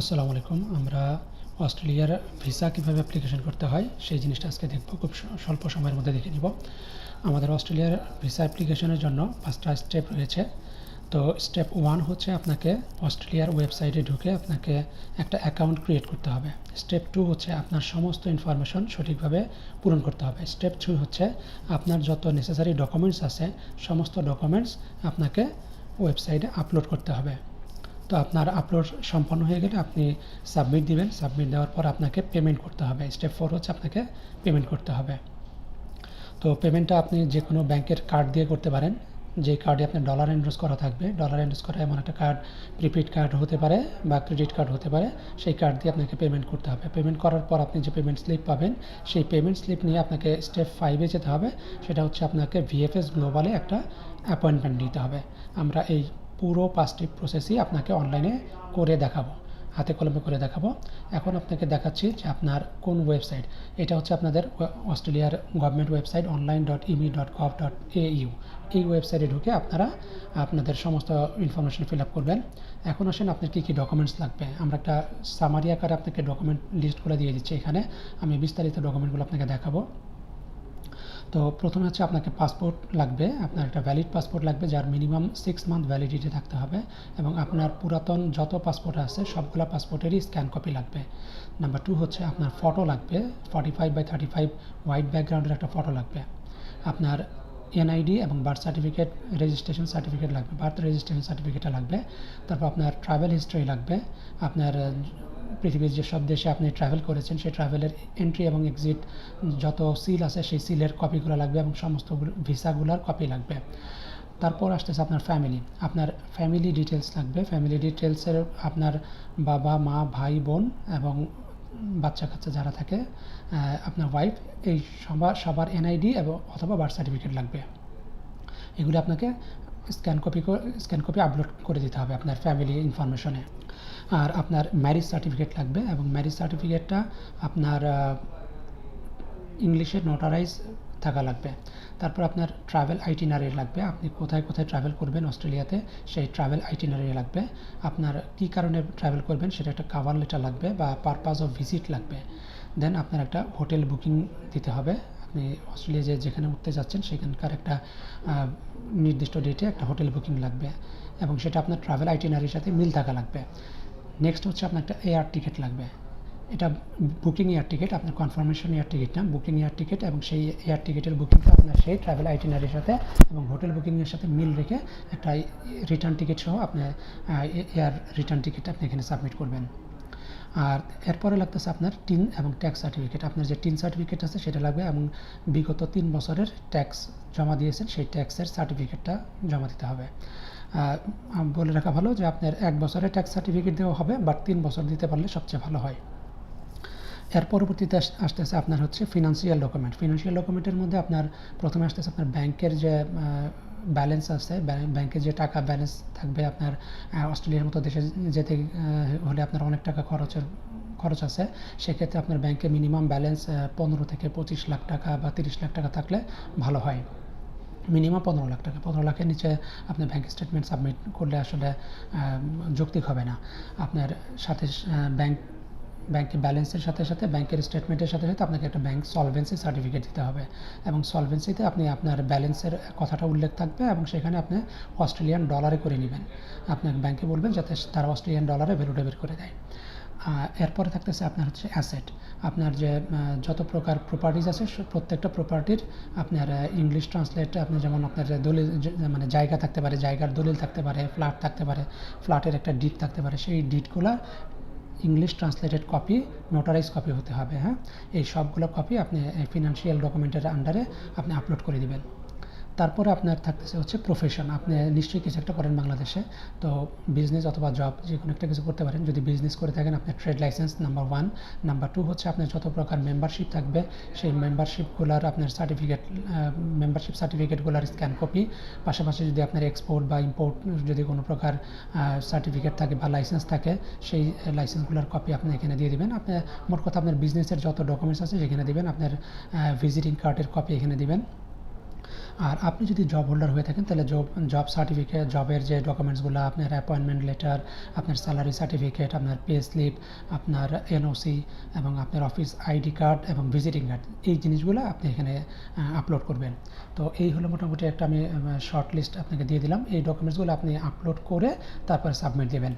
আসসালামু আলাইকুম। আমরা অস্ট্রেলিয়ার ভিসা কীভাবে অ্যাপ্লিকেশন করতে হয়, সেই জিনিসটা আজকে দেখব। খুব স্বল্প সময়ের মধ্যে দেখে নিব। আমাদের অস্ট্রেলিয়ার ভিসা অ্যাপ্লিকেশনের জন্য পাঁচটা স্টেপ রয়েছে। তো স্টেপ ওয়ান হচ্ছে আপনাকে অস্ট্রেলিয়ার ওয়েবসাইটে ঢুকে আপনাকে একটা অ্যাকাউন্ট ক্রিয়েট করতে হবে। স্টেপ টু হচ্ছে আপনার সমস্ত ইনফরমেশন সঠিকভাবে পূরণ করতে হবে। স্টেপ থ্রি হচ্ছে আপনার যত নেসেসারি ডকুমেন্টস আছে, সমস্ত ডকুমেন্টস আপনাকে ওয়েবসাইটে আপলোড করতে হবে। তো আপনার আপলোড সম্পন্ন হয়ে গেলে আপনি সাবমিট দিবেন। সাবমিট দেওয়ার পর আপনাকে পেমেন্ট করতে হবে। স্টেপ ফোর হচ্ছে আপনাকে পেমেন্ট করতে হবে। তো পেমেন্টটা আপনি যে কোনো ব্যাংকের কার্ড দিয়ে করতে পারেন। যে কার্ডে আপনার ডলার এন্ডোজ করা থাকবে। ডলার এন্ডোজ করা এমন একটা কার্ড প্রিপেড কার্ড হতে পারে বা ক্রেডিট কার্ড হতে পারে। সেই কার্ড দিয়ে আপনাকে পেমেন্ট করতে হবে। পেমেন্ট করার পর আপনি যে পেমেন্ট স্লিপ পাবেন, সেই পেমেন্ট স্লিপ নিয়ে আপনাকে স্টেপ ফাইভে যেতে হবে। সেটা হচ্ছে আপনাকে ভিএফএস গ্লোবালে একটা অ্যাপয়েন্টমেন্ট নিতে হবে। আমরা এই পুরো পাঁচটি প্রসেসই আপনাকে অনলাইনে করে দেখাবো, হাতে কলমে করে দেখাবো। এখন আপনাকে দেখাচ্ছি যে আপনার কোন ওয়েবসাইট এটা হচ্ছে আপনাদের অস্ট্রেলিয়ার government website online dot immi dot gov dot A U এই ওয়েবসাইটে ঢুকে আপনারা আপনাদের সমস্ত ইনফরমেশন ফিল আপ করবেন। এখন আসেন আপনার কী কী ডকুমেন্টস লাগবে। আমরা একটা সামারি আকারে আপনাকে ডকুমেন্ট লিস্ট করে দিয়ে দিচ্ছি এখানে। আমি বিস্তারিত ডকুমেন্টগুলো আপনাকে দেখাবো। তো প্রথমে হচ্ছে আপনাকে পাসপোর্ট লাগবে, আপনার একটা ভ্যালিড পাসপোর্ট লাগবে, যার মিনিমাম সিক্স মান্থ ভ্যালিডিটি থাকতে হবে এবং আপনার পুরাতন যত পাসপোর্ট আছে, সবগুলো পাসপোর্টেরই স্ক্যান কপি লাগবে। নাম্বার টু হচ্ছে আপনার ফটো লাগবে forty five by thirty five white ব্যাকগ্রাউন্ডের একটা ফটো লাগবে। আপনার এনআইডি এবং বার্থ সার্টিফিকেট রেজিস্ট্রেশন সার্টিফিকেট লাগবে বার্থ রেজিস্ট্রেশন সার্টিফিকেটটা লাগবে। তারপর আপনার ট্রাভেল হিস্ট্রি লাগবে, আপনার পৃথিবীর যেসব দেশে আপনি ট্রাভেল করেছেন, সেই ট্রাভেলের এন্ট্রি এবং এক্সিট যত সিল আছে, সেই সিলের কপিগুলো লাগবে এবং সমস্ত ভিসাগুলোর কপি লাগবে। তারপর আসতেছে আপনার ফ্যামিলি আপনার ফ্যামিলি ডিটেলস লাগবে। ফ্যামিলি ডিটেলসের আপনার বাবা, মা, ভাই, বোন এবং বাচ্চা কাচ্চা যারা থাকে আপনার ওয়াইফ এই সবার সবার এনআইডি এবং অথবা বার্থ সার্টিফিকেট লাগবে। এগুলো আপনাকে scan copy scan copy upload করে দিতে হবে আপনার ফ্যামিলি ইনফরমেশনে আর আপনার ম্যারিজ সার্টিফিকেট লাগবে এবং ম্যারিজ সার্টিফিকেটটা আপনার ইংলিশে নোটারাইজ থাকা লাগবে। তারপর আপনার ট্রাভেল আইটিনারি লাগবে। আপনি কোথায় কোথায় ট্রাভেল করবেন অস্ট্রেলিয়াতে, সেই ট্রাভেল আইটিনারি লাগবে। আপনার কী কারণে ট্রাভেল করবেন সেটা একটা কাভার লেটার লাগবে বা পারপাস অফ ভিজিট লাগবে। দেন আপনার একটা হোটেল বুকিং দিতে হবে। আপনি অস্ট্রেলিয়া যে যেখানে উঠতে যাচ্ছেন, সেখানকার একটা নির্দিষ্ট ডেটে একটা হোটেল বুকিং লাগবে এবং সেটা আপনার ট্রাভেল আইটিনারির সাথে মিল থাকা লাগবে। নেক্সট হচ্ছে আপনার একটা এয়ার টিকিট লাগবে। এটা বুকিং এয়ার টিকিট আপনার কনফার্মেশন এয়ার টিকিট না বুকিং এয়ার টিকিট এবং সেই এয়ার টিকিটের বুকিংটা আপনার সেই ট্রাভেল আইটিনারির সাথে এবং হোটেল বুকিংয়ের সাথে মিল রেখে একটা রিটার্ন টিকিট সহ আপনি এয়ার রিটার্ন টিকিট আপনি এখানে সাবমিট করবেন। আর এরপরে লাগতেছে আপনার টিন এবং ট্যাক্স সার্টিফিকেট আপনার যে টিন সার্টিফিকেট আছে, সেটা লাগবে এবং বিগত তিন বছরের ট্যাক্স জমা দিয়েছেন, সেই ট্যাক্সের সার্টিফিকেটটা জমা দিতে হবে। বলে রাখা ভালো যে আপনার এক বছরের ট্যাক্স সার্টিফিকেট দেওয়া হবে বাট তিন বছর দিতে পারলে সবচেয়ে ভালো হয়। এর পরবর্তীতে আস- আসতেছে আপনার হচ্ছে ফিনান্সিয়াল ডকুমেন্ট ফিনান্সিয়াল ডকুমেন্টের মধ্যে আপনার প্রথমে আসতেছে আপনার ব্যাংকের যে ব্যালেন্স আছে ব্যাং- ব্যাংকে যে টাকা ব্যালেন্স থাকবে আপনার অস্ট্রেলিয়ার মতো দেশে যেতে হলে আপনার অনেক টাকা খরচের, খরচ আছে। সেক্ষেত্রে আপনার ব্যাংকে মিনিমাম ব্যালেন্স পনেরো থেকে পঁচিশ লাখ টাকা বা তিরিশ লাখ টাকা থাকলে ভালো হয়। মিনিমাম পনেরো লাখ টাকা। পনেরো লাখের নিচে আপনার ব্যাংক স্টেটমেন্ট সাবমিট করলে আসলে যৌক্তিক হবে না। আপনার সাথে ব্যাংক ব্যাংকের ব্যালেন্সের সাথে সাথে ব্যাংকের স্টেটমেন্টের সাথে সাথে আপনাকে একটা ব্যাংক সলভেন্সি সার্টিফিকেট দিতে হবে। এবং সলভেন্সিতে আপনি আপনার ব্যালেন্সের কথাটা উল্লেখ থাকবে এবং সেখানে আপনি অস্ট্রেলিয়ান ডলারে করে নেবেন। আপনি ব্যাংকে বলবেন যাতে তারা অস্ট্রেলিয়ান ডলারে ভ্যালুটা বের করে দেয়। এরপরে থাকতেছে আপনার হচ্ছে অ্যাসেট আপনার যে যত প্রকার প্রপার্টিজ আছে প্রত্যেকটা প্রপার্টির আপনার ইংলিশ ট্রান্সলেট আপনি যেমন আপনার দলিল মানে জায়গা থাকতে পারে, জায়গার দলিল থাকতে পারে ফ্ল্যাট থাকতে পারে ফ্ল্যাটের একটা ডিট থাকতে পারে, সেই ডিটগুলো English translated copy notarize copy হতে হবে হ্যাঁ? এই সবগুলো কপি আপনি ফিনান্সিয়াল ডকুমেন্টের আন্ডারে আপনি আপলোড করে দিবেন। তারপরে আপনার থাকতেছে হচ্ছে প্রফেশন আপনি নিশ্চয়ই কিছু একটা করেন বাংলাদেশে। তো বিজনেস অথবা জব যে কোনো একটা কিছু করতে পারেন। যদি বিজনেস করে থাকেন, আপনার trade licence number one number two হচ্ছে আপনার যত প্রকার মেম্বারশিপ থাকবে, সেই মেম্বারশিপগুলোর আপনার সার্টিফিকেট মেম্বারশিপ সার্টিফিকেটগুলোর স্ক্যান কপি পাশাপাশি যদি আপনার এক্সপোর্ট বা ইম্পোর্ট যদি কোনো প্রকার সার্টিফিকেট থাকে বা লাইসেন্স থাকে, সেই লাইসেন্সগুলোর কপি আপনি এখানে দিয়ে দিবেন। আপনি, মোট কথা আপনার বিজনেসের যত ডকুমেন্টস আছে, সেখানে দিবেন। আপনার ভিজিটিং কার্ডের কপি এখানে দিবেন। আর আপনি যদি জব হোল্ডার হয়ে থাকেন, তাহলে জব জব সার্টিফিকেট জবের যে ডকুমেন্টসগুলো আপনার অ্যাপয়েন্টমেন্ট লেটার আপনার স্যালারি সার্টিফিকেট আপনার পে স্লিপ আপনার এনওসি এবং আপনার অফিস আইডি কার্ড এবং ভিজিটিং কার্ড এই জিনিসগুলো আপনি এখানে আপলোড করবেন। তো এই হলো মোটামুটি একটা আমি শর্ট লিস্ট আপনাকে দিয়ে দিলাম। এই ডকুমেন্টসগুলো আপনি আপলোড করে তারপরে সাবমিট দেবেন।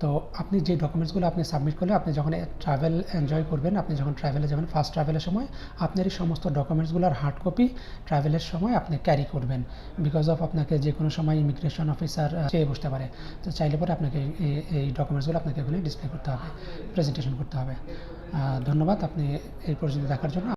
তো আপনি যে ডকুমেন্টসগুলো আপনি সাবমিট করলে আপনি যখন ট্রাভেল এনজয় করবেন, আপনি যখন ট্রাভেলে যাবেন ফার্স্ট ট্রাভেলের সময়, আপনার এই সমস্ত ডকুমেন্টসগুলোর হার্ড কপি ট্রাভেলের সময় আপনি ক্যারি করবেন। বিকজ অফ আপনাকে যে কোনো সময় ইমিগ্রেশন অফিসার চেয়ে বসতে পারে। তো চাইলে পরে আপনাকে এই- ডকুমেন্টসগুলো আপনাকে এখানে ডিসপ্লে করতে হবে প্রেজেন্টেশন করতে হবে। ধন্যবাদ, আপনি এই পর্যন্ত দেখার জন্য।